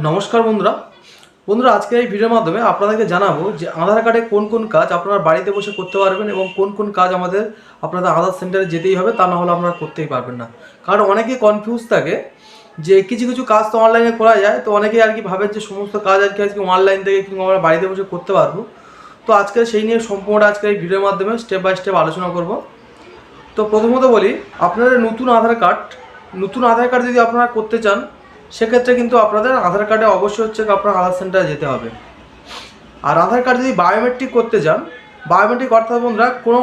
নমস্কার বন্ধুরা। বন্ধুরা আজকে এই ভিডিওর মাধ্যমে আপনাদেরকে জানাব যে আধার কার্ডে কোন কোন কাজ আপনারা বাড়িতে বসে করতে পারবেন এবং কোন কোন কাজ আমাদের আপনাদের আধার সেন্টারে যেতেই হবে, তা না হলে আপনারা করতেই পারবেন না। কারণ অনেকেই কনফিউজ থাকে যে কিছু কিছু কাজ তো অনলাইনে করা যায়, তো অনেকেই আর কি ভাবেন যে সমস্ত কাজ আর কি আজকে অনলাইন থেকে কিংবা আমরা বাড়িতে বসে করতে পারব। তো আজকে সেই নিয়ে সম্পূর্ণ আজকে এই ভিডিওর মাধ্যমে স্টেপ বাই স্টেপ আলোচনা করব। তো প্রথমত বলি, আপনাদের নতুন আধার কার্ড, নতুন আধার কার্ড যদি আপনারা করতে চান সেক্ষেত্রে কিন্তু আপনাদের আধার কার্ডে অবশ্যই হচ্ছে আপনার আধার সেন্টারে যেতে হবে। আর আধার কার্ড যদি বায়োমেট্রিক করতে চান বায়োমেট্রিক অর্থাৎ বন্ধুরা, কোনো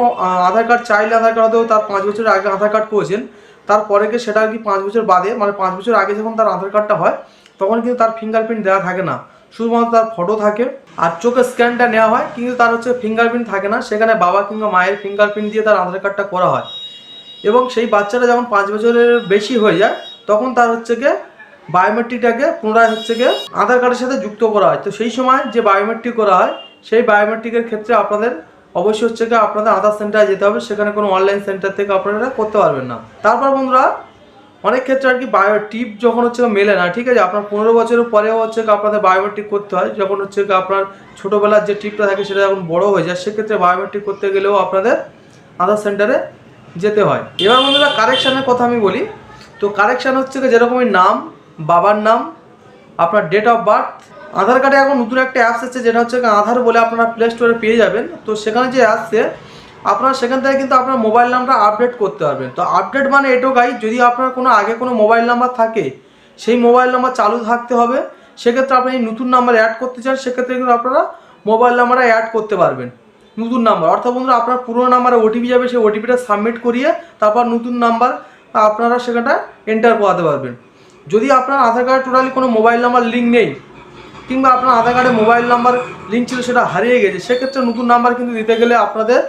আধার কার্ড চাইলে আধার কার্ড হতেও তার পাঁচ বছর আগে আধার কার্ড করেছেন, তারপরে কি সেটা আর কি পাঁচ বছর বাদে মানে পাঁচ বছর আগে যখন তার আধার কার্ডটা হয়, তখন কিন্তু তার ফিঙ্গারপ্রিন্ট দেওয়া থাকে না। শুধুমাত্র তার ফটো থাকে আর চোখের স্ক্যানটা নেওয়া হয়, কিন্তু তার হচ্ছে ফিঙ্গারপ্রিন্ট থাকে না। সেখানে বাবা কিংবা মায়ের ফিঙ্গারপ্রিন্ট দিয়ে তার আধার কার্ডটা করা হয়। এবং সেই বাচ্চাটা যখন পাঁচ বছরের বেশি হয়ে যায়, তখন তার হচ্ছে গিয়ে বায়োমেট্রিকটাকে পুনরায় হচ্ছে গিয়ে আধার কার্ডের সাথে যুক্ত করা হয়। তো সেই সময় যে বায়োমেট্রিক করা হয়, সেই বায়োমেট্রিকের ক্ষেত্রে আপনাদের অবশ্যই হচ্ছে গিয়ে আপনাদের আধার সেন্টারে যেতে হবে। সেখানে কোনো অনলাইন সেন্টার থেকে আপনারা করতে পারবেন না। তারপর বন্ধুরা, অনেক ক্ষেত্রে আর কি বায়ো টিপ যখন হচ্ছে মেলে না, ঠিক আছে? আপনার পনেরো বছরের পরেও হচ্ছে আপনাদের বায়োমেট্রিক করতে হয়। যখন হচ্ছে আপনার ছোটোবেলার যে টিপটা থাকে সেটা যখন বড় হয়ে যায়, সেক্ষেত্রে বায়োমেট্রিক করতে গেলেও আপনাদের আধার সেন্টারে যেতে হয়। এবার বন্ধুরা কারেকশানের কথা আমি বলি। তো কারেকশান হচ্ছে যেরকমই নাম বাবার নাম, আপনার ডেট অফ বার্থ আধার কার্ডে এখন নতুন একটা অ্যাপস এসেছে যেটা হচ্ছে আধার বলে আপনারা প্লে স্টোরে পেয়ে যাবেন। তো সেখানে যে আসছে আপনারা সেখান থেকে কিন্তু আপনার মোবাইল নাম্বার আপডেট করতে পারবেন। তো আপডেট মানে এটো গাই যদি আপনার কোনো আগে কোনো মোবাইল নাম্বার থাকে, সেই মোবাইল নাম্বার চালু থাকতে হবে। সেক্ষেত্রে আপনি এই নতুন নাম্বার অ্যাড করতে চান, সেক্ষেত্রে কিন্তু আপনারা মোবাইল নাম্বারটা অ্যাড করতে পারবেন। নতুন নাম্বার অর্থাৎ বন্ধুরা, আপনার পুরোনো নাম্বারে ওটিপি যাবে, সেই ওটিপিটা সাবমিট করিয়ে তারপর নতুন নাম্বার আপনারা সেখানটা এন্টার করাতে পারবেন। যদি আপনার আধার কার্ড টোটালি কোনো মোবাইল নাম্বার লিঙ্ক নেই, কিংবা আপনার আধার কার্ডে মোবাইল নাম্বার লিঙ্ক ছিল সেটা হারিয়ে গেছে, সেক্ষেত্রে নতুন নাম্বার কিন্তু দিতে গেলে আপনাদের,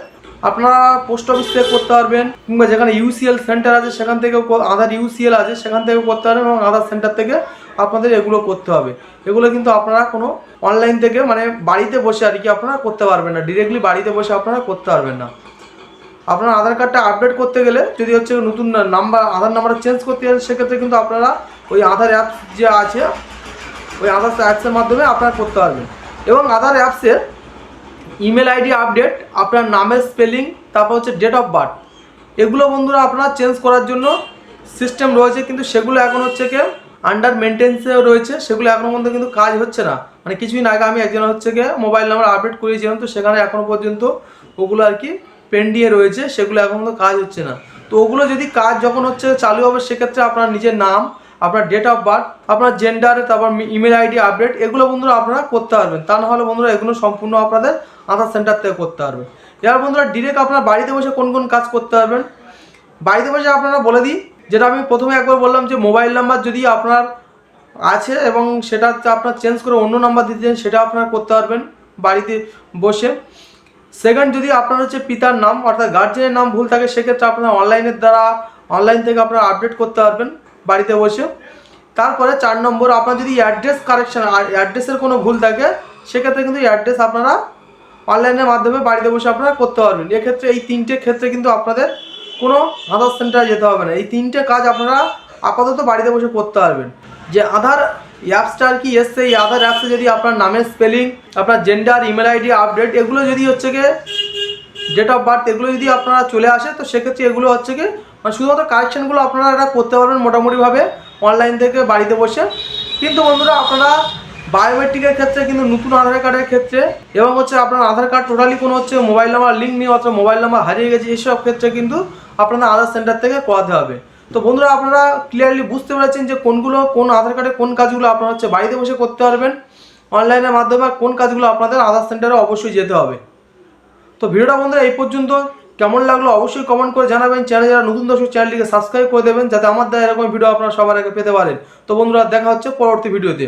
আপনারা পোস্ট অফিস থেকে করতে পারবেন, কিংবা যেখানে ইউসিএল সেন্টার আছে, সেখান থেকেও আধার ইউসিএল আছে, সেখান থেকেও করতে পারবেন এবং আধার সেন্টার থেকে আপনাদের এগুলো করতে হবে। এগুলো কিন্তু আপনারা কোনো অনলাইন থেকে মানে বাড়িতে বসে আর কি আপনারা করতে পারবেন না ডিরেক্টলি বাড়িতে বসে আপনারা করতে পারবেন না। আপনার আধার কার্ডটা আপডেট করতে গেলে যদি হচ্ছে নতুন নাম্বার আধার নাম্বার চেঞ্জ করতে গেলে সেক্ষেত্রে কিন্তু আপনারা ওই আধার অ্যাপস যে আছে, ওই আধার অ্যাপসের মাধ্যমে আপনারা করতে পারবেন। এবং আধার অ্যাপসের ইমেল আইডি আপডেট আপনার নামের স্পেলিং তারপর হচ্ছে ডেট অফ বার্থ এগুলো বন্ধুরা আপনারা চেঞ্জ করার জন্য সিস্টেম রয়েছে, কিন্তু সেগুলো এখন হচ্ছে কি আন্ডার মেনটেন্সেও রয়েছে। সেগুলো এখনও পর্যন্ত কিন্তু কাজ হচ্ছে না। মানে কিছুদিন আগে আমি একজন হচ্ছে গিয়ে মোবাইল নাম্বার আপডেট করিয়েছিলাম, তো সেখানে এখনও পর্যন্ত ওগুলো আর কি পেন্ডিয়ে রয়েছে, সেগুলো এখন পর্যন্ত কাজ হচ্ছে না। তো ওগুলো যদি কাজ যখন হচ্ছে চালু হবে, সেক্ষেত্রে আপনার নিজের নাম, আপনার ডেট অফ বার্থ আপনার জেন্ডার তারপর ইমেল আইডি আপডেট এগুলো বন্ধুরা আপনারা করতে পারবেন। তা নাহলে বন্ধুরা এগুলো সম্পূর্ণ আপনাদের আধার সেন্টার থেকে করতে পারবেন। এবার বন্ধুরা ডিরেক্ট আপনার বাড়িতে বসে কোন কোন কাজ করতে পারবেন? বাড়িতে বসে আপনারা বলে দিই, যেটা আমি প্রথমে একবার বললাম যে মোবাইল নাম্বার যদি আপনার আছে এবং সেটা আপনার চেঞ্জ করে অন্য নাম্বার দিতে চান, সেটা আপনারা করতে পারবেন বাড়িতে বসে। সেকেন্ড যদি আপনার হচ্ছে পিতার নাম, অর্থাৎ গার্জেনের নাম ভুল থাকে, সেক্ষেত্রে আপনারা অনলাইনের দ্বারা অনলাইন থেকে আপনারা আপডেট করতে পারবেন বাড়িতে বসে। তারপরে চার নম্বর, আপনার যদি অ্যাড্রেস কারেকশন অ্যাড্রেসের কোনো ভুল থাকে, সেক্ষেত্রে কিন্তু অ্যাড্রেস আপনারা অনলাইনের মাধ্যমে বাড়িতে বসে আপনারা করতে পারবেন। এক্ষেত্রে এই তিনটে ক্ষেত্রে কিন্তু আপনাদের কোনো আধার সেন্টারে যেতে হবে না। এই তিনটে কাজ আপনারা আপাতত বাড়িতে বসে করতে পারবেন। যে আধার অ্যাপসটা আর কি এসছে এই আধার অ্যাপসে যদি আপনার নামের স্পেলিং আপনার জেন্ডার ইমেল আইডি আপডেট এগুলো যদি হচ্ছে গিয়ে ডেট অফ বার্থ এগুলো যদি আপনারা চলে আসে, তো সেক্ষেত্রে এগুলো হচ্ছে কি মানে শুধুমাত্র কারেকশানগুলো আপনারা এটা করতে পারবেন মোটামুটিভাবে অনলাইন থেকে বাড়িতে বসে। কিন্তু বন্ধুরা, আপনারা বায়োমেট্রিকের ক্ষেত্রে কিন্তু নতুন আধার কার্ডের ক্ষেত্রে এবং হচ্ছে আপনার আধার কার্ড টোটালি কোনো হচ্ছে মোবাইল নাম্বার লিঙ্ক নেই অথবা মোবাইল নাম্বার হারিয়ে গেছে এইসব ক্ষেত্রে কিন্তু আপনাদের আধার সেন্টার থেকে করাতে হবে। তো বন্ধুরা, আপনারা ক্লিয়ারলি বুঝতে পেরেছেন যে কোনগুলো, কোন আধার কার্ডে কোন কাজগুলো আপনারা হচ্ছে বাড়িতে বসে করতে পারবেন। অনলাইনের মাধ্যমে কোন কাজগুলো আপনাদের আধার সেন্টারে অবশ্যই যেতে হবে। তো ভিডিওটা বন্ধুরা, এই পর্যন্ত। কেমন লাগল অবশ্যই কমেন্ট করে জানাবেন। চ্যানেল যারা নতুন দর্শক চ্যানেলটিকে সাবস্ক্রাইব করে দেবেন, যাতে আমার দ্বারা এরকম ভিডিও আপনারা সবার আগে পেতে পারেন। তো বন্ধুরা, দেখা হচ্ছে পরবর্তী ভিডিওতে